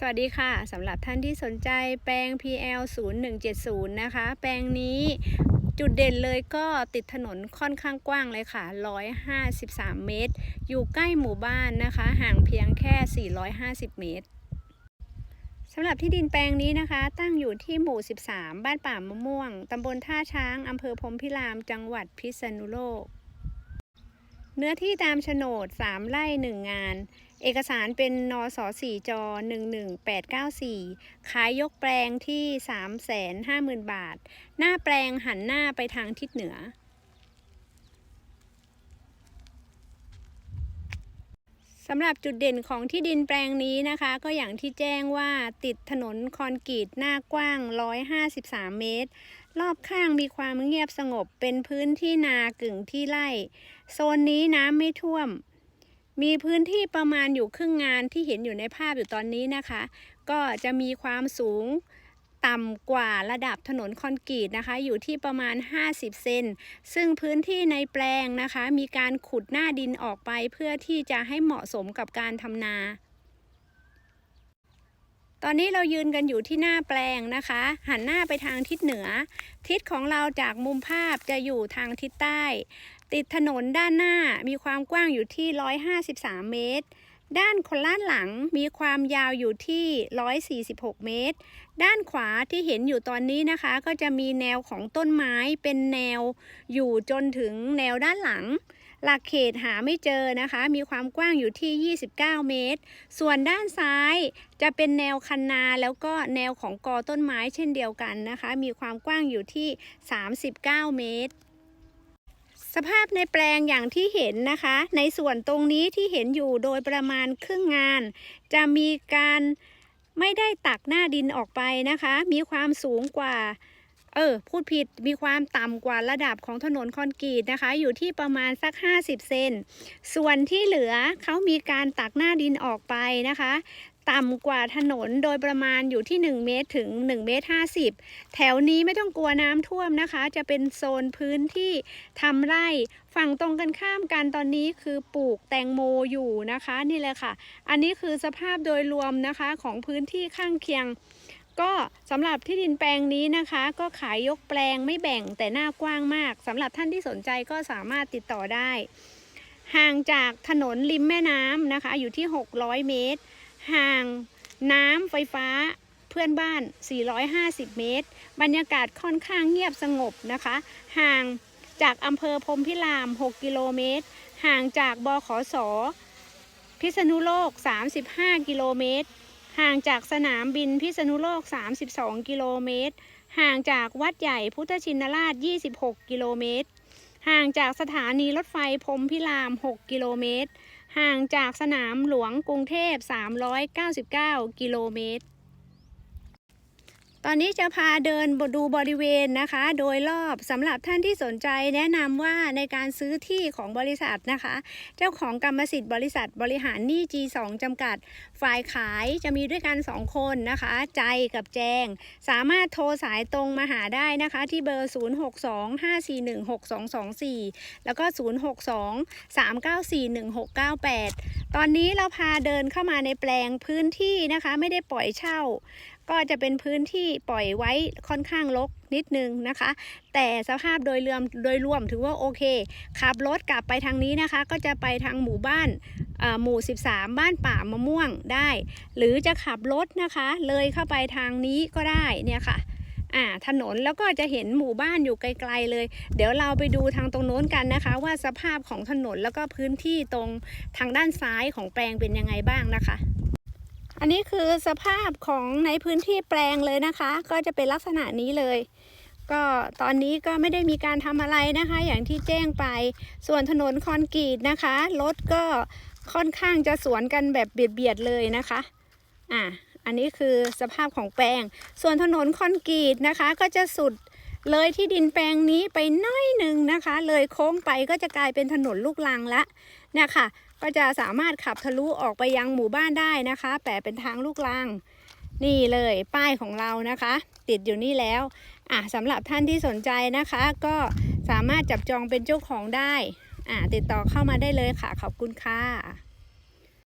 สวัสดีค่ะสำหรับท่านที่สนใจแปลง PL 0170 นะคะ แปลงนี้จุดเด่นเลยก็ติดถนนค่อนข้างกว้างเลยค่ะ 153 เมตร อยู่ใกล้หมู่บ้านนะคะ ห่างเพียงแค่ 450 เมตรสำหรับที่ดินแปลงนี้นะคะ ตั้งอยู่ที่หมู่ 13 บ้านป่ามะม่วงตำบลท่าช้างอำเภอพรมพิราม จังหวัดพิษณุโลก เนื้อที่ตามโฉนด 3 ไร่ 1 งาน เอกสารเป็นนส4จ11894ขายยกแปลงที่350,000บาท หน้าแปลงหันหน้าไปทางทิศเหนือ สำหรับจุดเด่นของที่ดินแปลงนี้นะคะ ก็อย่างที่แจ้งว่าติดถนนคอนกรีตหน้ากว้าง 153 เมตร รอบข้างมีความเงียบสงบเป็นพื้นที่นากึ่งที่ไร่ โซนนี้น้ำไม่ท่วม มีพื้นที่ประมาณอยู่ครึ่งงานที่เห็นอยู่ในภาพอยู่ตอนนี้นะคะ ก็จะมีความสูงต่ำกว่าระดับถนนคอนกรีตนะคะ อยู่ที่ประมาณ 50 เซน ซึ่งพื้นที่ในแปลงนะคะ มีการขุดหน้าดินออกไปเพื่อที่จะให้เหมาะสมกับการทำนา ตอนนี้เรายืนกันอยู่ที่หน้าแปลงนะคะ หันหน้าไปทางทิศเหนือ ทิศของเราจากมุมภาพจะอยู่ทางทิศใต้ ติดถนนด้านหน้ามีความกว้างอยู่ที่ 153 เมตร ด้านคนล้านหลังมีความยาวอยู่ที่ 146 เมตร ด้านขวาที่เห็นอยู่ตอนนี้นะคะ ก็จะมีแนวของต้นไม้เป็นแนวอยู่จนถึงแนวด้านหลัง หลักเขตหาไม่เจอนะคะ มีความกว้างอยู่ที่ 29 เมตร ส่วนด้านซ้ายจะเป็นแนวคันนาแล้วก็แนวของกอต้นไม้เช่นเดียวกันนะคะ มีความกว้างอยู่ที่ 39 เมตร สภาพในแปลงอย่างที่เห็นนะคะ ในส่วนตรงนี้ที่เห็นอยู่โดยประมาณครึ่งงาน จะมีการไม่ได้ตักหน้าดินออกไปนะคะ มีความสูงกว่า เออ พูดผิด มีความต่ำกว่าระดับของถนนคอนกรีตนะคะ อยู่ที่ประมาณสัก 50 เซน ส่วนที่เหลือเขามีการตักหน้าดินออกไปนะคะ ต่ำกว่าถนนโดยประมาณอยู่ที่ 1 เมตรถึง1เมตร50 แถวนี้ไม่ต้องกลัวน้ำท่วมนะคะ จะเป็นโซนพื้นที่ทำไร่ฝั่งตรงกันข้ามกันตอนนี้คือปลูกแตงโมอยู่นะคะนี่แหละค่ะ อันนี้คือสภาพโดยรวมนะคะของพื้นที่ข้างเคียง ก็สำหรับที่ดินแปลงนี้นะคะ ก็ขายยกแปลงไม่แบ่งแต่หน้ากว้างมากสำหรับท่านที่สนใจก็สามารถติดต่อได้ ห่างจากถนนริมแม่น้ำนะคะ อยู่ที่ 600 เมตร ห่างน้ำไฟฟ้าเพื่อนบ้าน 450 เมตร บรรยากาศค่อนข้างเงียบสงบนะคะ ห่างจากอำเภอพรมพิราม 6 กิโลเมตร ห่างจากบขส พิษณุโลก 35 กิโลเมตร ห่างจากสนามบินพิษณุโลก 32 กิโลเมตร ห่างจากวัดใหญ่พุทธชินราช 26 กิโลเมตร ห่างจากสถานีรถไฟพรมพิราม 6 กิโลเมตร ห่างจากสนามหลวงกรุงเทพ 399 กิโลเมตร อนนี้จะพาเดินดูบริเวณนะคะ โดยรอบสำหรับท่านที่สนใจแนะนำว่าในการซื้อที่ของบริษัทนะคะ เจ้าของกรรมสิทธิ์บริษัทบริหารหนี้ G2 จำกัด ฝ่ายขายจะมีด้วยกัน 2 คนนะคะ ใจกับแจง สามารถโทรสายตรงมาหาได้นะคะ ที่เบอร์ 0625416224 แล้วก็ 062-3941698 ตอนนี้เราพาเดินเข้ามาในแปลงพื้นที่นะคะ ไม่ได้ปล่อยเช่า ก็จะเป็นพื้นที่ปล่อยไว้ค่อนข้างรกนิดนึงนะคะ แต่สภาพโดยรวมโดยรวมถือว่าโอเค ขับรถกลับไปทางนี้นะคะ ก็จะไปทางหมู่บ้านหมู่ 13 บ้านป่ามะม่วงได้ หรือจะขับรถนะคะ เลยเข้าไปทางนี้ก็ได้เนี่ยค่ะอ่าถนนแล้วก็จะเห็นหมู่บ้านอยู่ไกลๆเลย เดี๋ยวเราไปดูทางตรงโน้นกันนะคะ ว่าสภาพของถนนแล้วก็พื้นที่ตรงทางด้านซ้ายของแปลงเป็นยังไงบ้างนะคะ อันนี้คือสภาพของในพื้นที่แปลงเลยนะคะ ก็จะเป็นลักษณะนี้เลย ก็ตอนนี้ก็ไม่ได้มีการทำอะไรนะคะ อย่างที่แจ้งไป ส่วนถนนคอนกรีตนะคะรถก็ค่อนข้างจะสวนกันแบบเบียดๆเลยนะคะ อะ อันนี้คือสภาพของแปลง ส่วนถนนคอนกรีตนะคะ ก็จะสุด เลยที่ดินแปลงนี้ไปน้อยหนึ่งนะคะ เลยโค้งไปก็จะกลายเป็นถนนลูกลังละเนี่ยค่ะ ก็จะสามารถขับทะลุออกไปยังหมู่บ้านได้นะคะ แต่เป็นทางลูกลัง นี่เลยป้ายของเรานะคะ ติดอยู่นี่แล้วอะสำหรับท่านที่สนใจนะคะ ก็สามารถจับจองเป็นเจ้าของได้อะติดต่อเข้ามาได้เลยค่ะ ขอบคุณค่ะ